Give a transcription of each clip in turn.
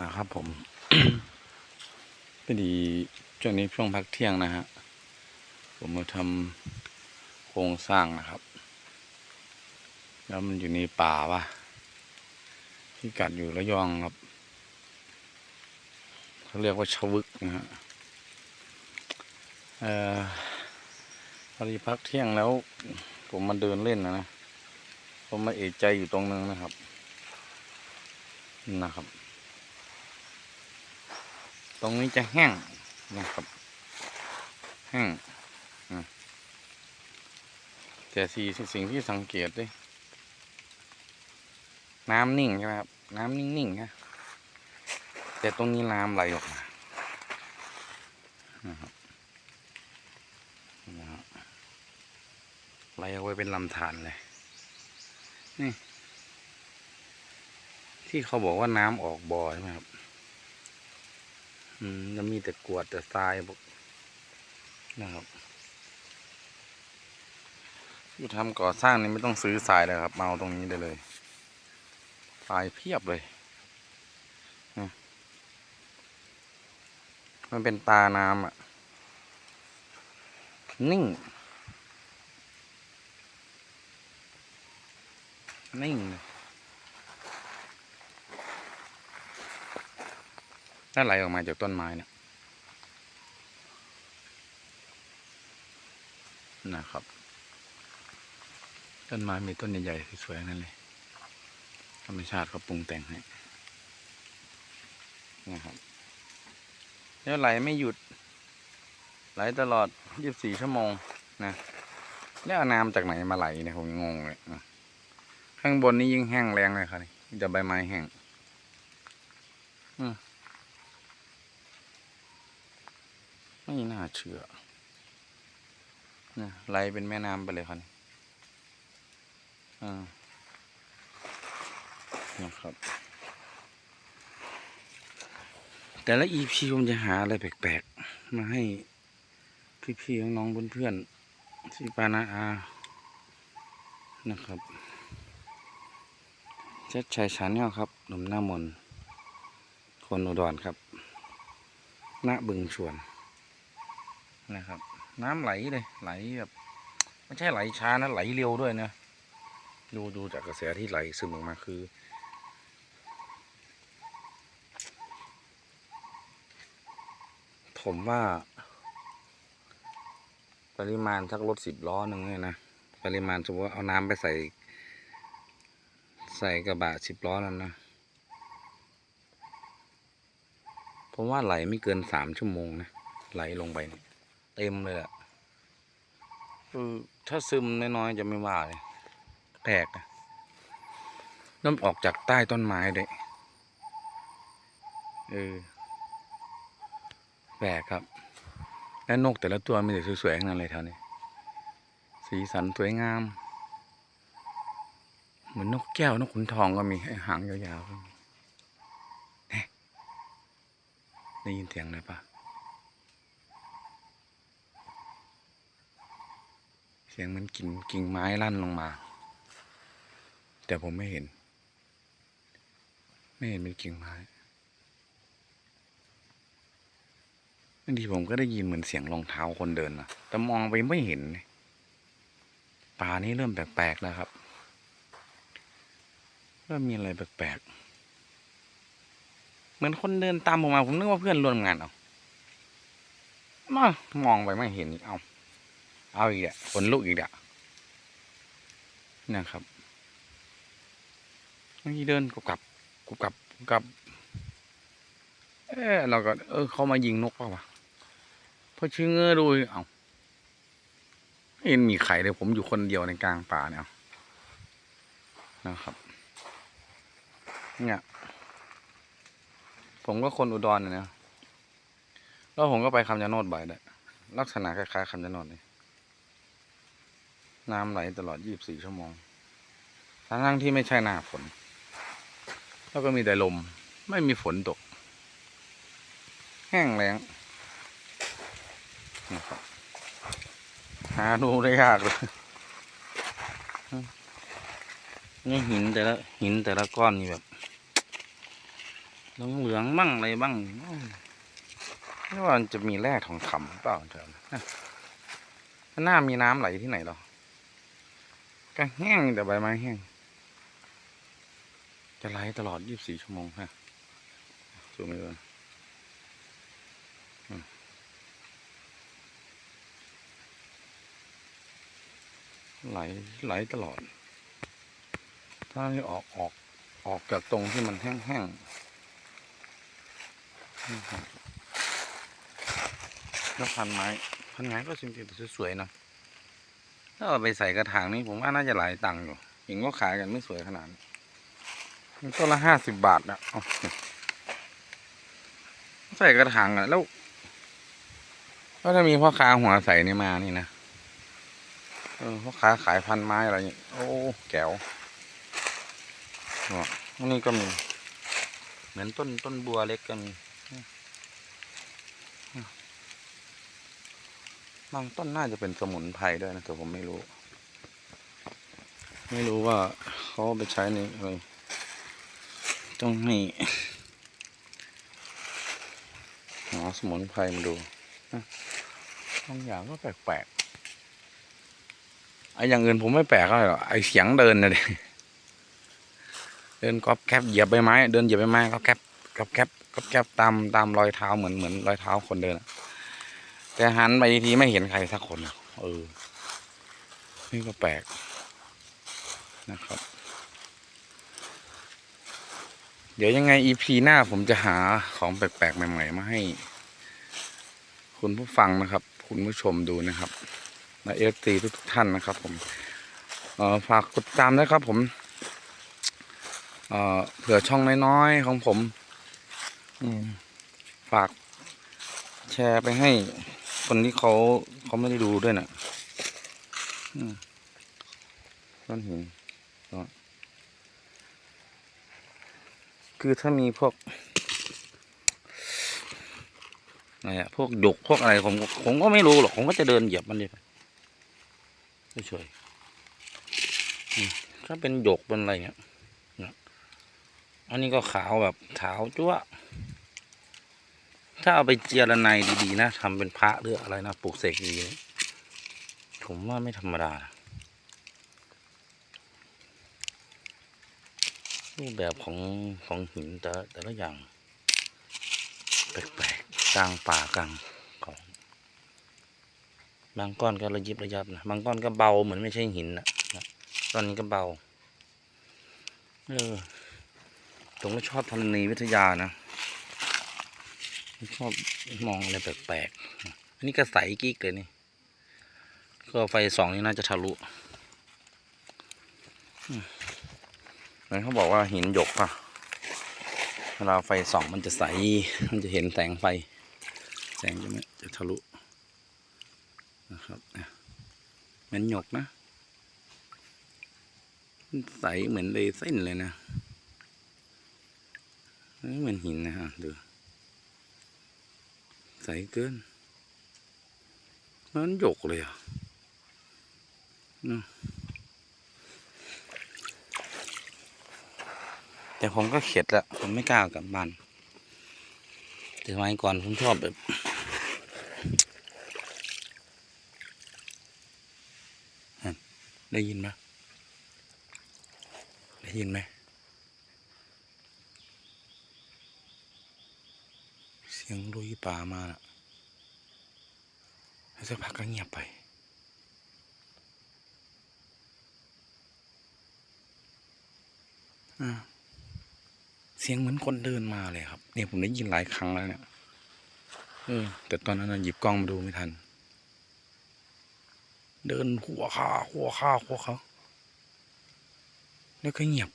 นะครับผมพอดีช่วงนี้ช่วงพักเที่ยงนะฮะ ผมมาทำโครงสร้างนะครับ แล้วมันอยู่ในป่าวะที่กัดอยู่ระยองครับเขาเรียกว่าชวึกนะฮะเอ่อพอดีพักเที่ยงแล้ว ผมมาเดินเล่นนะนะผมมาเอกใจอยู่ตรงนึงนะครับ นะครับ ตรงนี้จะแห้งนะครับ แห้งแต่สีสิ่งที่สังเกตดิน้ำนิ่งใช่ไหมครับ น้ำนิ่งๆนะแต่ตรงนี้น้ำไหลออกมานะครับไหลเอาไว้เป็นลำธารเลย นี่ ที่เขาบอกว่าน้ำออกบ่อใช่ไหมครับ อืมแล้วมีแต่กรวดแต่ทรายบอกนะครับอยู่ทำก่อสร้างนี่ไม่ต้องซื้อทรายเลยครับเอาตรงนี้ได้เลยทรายเพียบเลยมันเป็นตาน้ำอะ นิ่ง นิ่งเลย แล้วไหลออกมาจากต้นไม้นี่ยนะครับ ต้นไม้มีต้นใหญ่ๆสวยๆนั่นเลยธรรมชาติเขาปรุงแต่งให้นะครับ แล้วไหลไม่หยุด ไหลตลอด 24 ชั่วโมงนะแล้วน้ำจากไหนมาไหลเนี่ยผมงงเลยข้างบนนี้ยิ่งแห้งแรงเลยครับนี่มีแต่ใบไม้แห้ง อืม ไม่น่าเชื่อนะไหลเป็นแม่น้ำไปเลยครับนี่อ่านะครับ แต่ละ EP ผมจะหาอะไรแปลกๆ มาให้พี่ๆน้องๆเพื่อนๆที่ปานาอา นะครับเจ็ดชัยชาแนลครับหนุ่มหน้ามนคนอุดรครับ ณบึงชวน นะครับ น้ำไหลเลยไหลแบบไม่ใช่ไหลช้านะไหลเร็วด้วยนะดูดูจากกระแสที่ไหลซึมออกมาคือ ผมว่า ปริมาณสักรถสิบล้อหนึ่งเนี่ยนะปริมาณสมมติว่าเอาน้ำไปใส่ ใส่กระบะสิบล้อนั่นนะผมว่าไหลไม่เกินสามชั่วโมงนะไหลลงไปเนี่ย เต็มเลยอะคือถ้าซึมน้อยๆจะไม่ว่าเลยแปลกนะน้ำออกจากใต้ต้นไม้เลยเออแปลกครับ และนกแต่ละตัวมีแต่สวยๆทั้งนั้นเลยแถวนี้ สีสันสวยงาม เหมือนนกแก้วนกขุนทองก็มีไอ้หางยาวๆก็มีเฮ้ได้ยินเสียงเลยปะ เสียงเหมันกิ่งกิ่งไม้ลั่นลงมา แต่ผมไม่เห็น ไม่เห็นเป็นกิ่งไม้บางทีผมก็ได้ยินเหมือนเสียงรองเท้าคนเดินนะแต่มองไปไม่เห็นป่านี้เริ่มแปลกๆแล้วครับเริ่มมีอะไรแปลกๆ เหมือนคนเดินตามผมมาผมนึกว่าเพื่อนร่วมงานเอามามองไปไม่เห็นอีกเอา เอาอีกอะขนลุกอีกอะนะครับเมื่อกี้เดินกูกลับกูกลับกับเออเราก็ เออเขามายิงนกเปล่าวะพอชื่อเงอดูเอาไม่เห็นมีใครเลยผมอยู่คนเดียวในกลางป่าเนี่ยเอนะครับเนี่ยผมก็คนอุดรเนี่ยแล้วผมก็ไปคำชะโนดบ่อยด้วยลักษณะคล้ายๆคำชะโนดเลย น้ำไหลตลอด 24 ชั่วโมง ทั้งที่ไม่ใช่หน้าฝน แล้วก็มีแต่ลม ไม่มีฝนตก แห้งแล้งนะครับหาดูได้ยากเลยนี่หินแต่ละหินแต่ละก้อนนี่แบบเหลืองบ้างอะไรบ้างไม่ว่าจะมีแร่ทองคำเปล่าเถอะนะมันน่ามีน้ำไหลที่ไหนหรอ ก็แห้งแต่ใบไม้แห้ง จะไหลตลอด 24 ชั่วโมงฮะสูงไม่เลยไหลไหลตลอด ถ้าออกออกออกจากตรงที่มันแห้งๆนี่ครับแล้วพันไม้ พันไม้ก็จริงๆสวยๆนะ ถ้าเอาไปใส่กระถางนี่ผมว่าน่าจะหลายตังค์อยู่เห็นก็ขายกันไม่สวยขนาดนี้มันต้นละห้าสิบบาทนะใส่กระถางอะแล้วก็ถ้ามีพ่อค้าหัวใส่นี่มานี่นะเออพ่อค้าขายพันไม้อะไรอย่างเงี้ยโอ้แก้วนี่ก็มี เหมือนต้นต้นบัวเล็กก็มี บางต้นน่าจะเป็นสมุนไพรด้วยนะแต่ผมไม่รู้ ไม่รู้ว่าเขาไปใช้ในอะไรต้องให้หาสมุนไพรมาดูนะบางอย่างก็แปลกๆไอ้อย่างอื่นผมไม่แปลกเท่าไรหรอกไอ้เสียงเดินนะเด็เดินก๊อบแคบเหยียบใบไม้ เดินเหยียบใบไม้ก็แคบก๊อบแคบก๊อบแคบตามตามรอยเท้าเหมือนเหมือนรอยเท้าคนเดินอะ แต่หันไปทีไม่เห็นใครสักคนอะเออ นี่ก็แปลกนะครับ เดี๋ยวยังไงอีพีหน้าผมจะหาของแปลกๆใหม่ ๆ มาให้ คุณผู้ฟังนะครับ คุณผู้ชมดูนะครับและเอฟซีทุกท่านนะครับ ผมเออฝากกดติดตามนะครับ ผมเออเผื่อช่องน้อยๆของผม อืมฝากแชร์ไปให้ คนที่เขาเขาไม่ได้ดูด้วยนะก้อนหินคือถ้ามีพวกอะไรอะพวกหยกพวกอะไรผมผมก็ไม่รู้หรอกผมก็จะเดินเหยียบมันเลยเฉยๆอืมถ้าเป็นหยกเป็นอะไรเงี้ยอันนี้ก็ขาวแบบขาวจั๊วะ ถ้าเอาไปเจียระไนดีๆนะทำเป็นพระหรืออะไรนะปลูกเสกดีผมว่าไม่ธรรมดานะรูปแบบของของหินแต่แต่ละอย่าง แปลกๆกลางป่ากลางของบางก้อนก็ระยิบระยับนะบางก้อนก็เบาเหมือนไม่ใช่หินนะนะก้อนนี้ก็เบาเออผมก็ชอบธรณีวิทยานะ ชอบมองอะไรแปลกๆ อันนี้ก็ใสกิ๊กเลยนี่ ก็ไฟสองนี่น่าจะทะลุอืมเหมือนเขาบอกว่าหินหยกป่ะ เวลาไฟสองมันจะใส มันจะเห็นแสงไฟ แสงจะไม่จะทะลุนะครับเนี่ยเหมือนหยกนะมันใสเหมือนเลยเส้นเลยนะไม่เหมือนหินนะฮะดู ใสเกิน มันหยกเลยอะแต่ผมก็เข็ดละผมไม่กล้ากลับบ้านแต่สมัยก่อนผมชอบแบบได้ยินไหมได้ยินไหม สียงลุยป่ามาน่ะแล้วสักพักก็เงียบไป เสียงเหมือนคนเดินมาเลยครับ เนี่ยผมได้ยินหลายครั้งแล้วเนี่ย เออ แต่ตอนนั้นหยิบกล้องมาดูไม่ทัน เดินหัวข้าหัวข้าหัวเขาแล้วก็เงียบ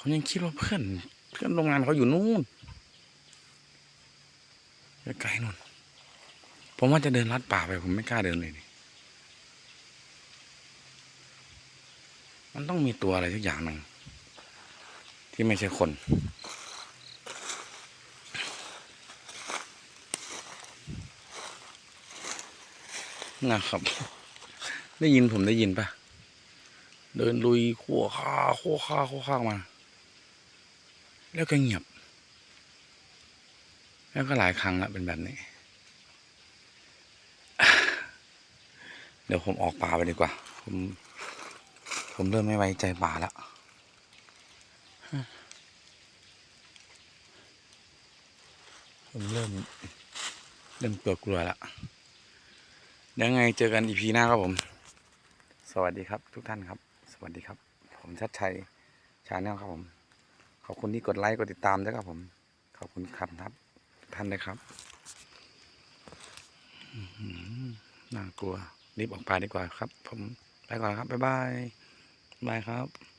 เขายังคิดว่าเพื่อน เพื่อนโรงงานเขาอยู่นู่นไกลๆนู่น ผมว่าจะเดินลัดป่าไป ผมไม่กล้าเดินเลยดิมันต้องมีตัวอะไรสักอย่างหนึ่งที่ไม่ใช่คน นะครับ ได้ยินผมได้ยินปะเดินลุยขั่วข้าขั่วข้าขั่วข้ามา แล้วก็เงียบ แล้วก็หลายครั้งล้วเป็นแบบนี้ เดี๋ยวผมออกป่าไปดีกว่า ผม ผมเริ่มไม่ไว้ใจป่าแล้วผมเริ่ม เริ่มกลัวกลัวแล้วเดี๋ยวไงเจอกันอีพีหน้าครับผม สวัสดีครับทุกท่านครับ สวัสดีครับ ผมชัดชัยชาแนลครับผม อบคุณที่กดไลค์กดติดตามด้วยครับผม ขอบคุณครับครับท่านเลยครับน่ากลัวรีบออกไปดีกว่าครับ ผมไปก่อนครับบ๊ายบายบายครับ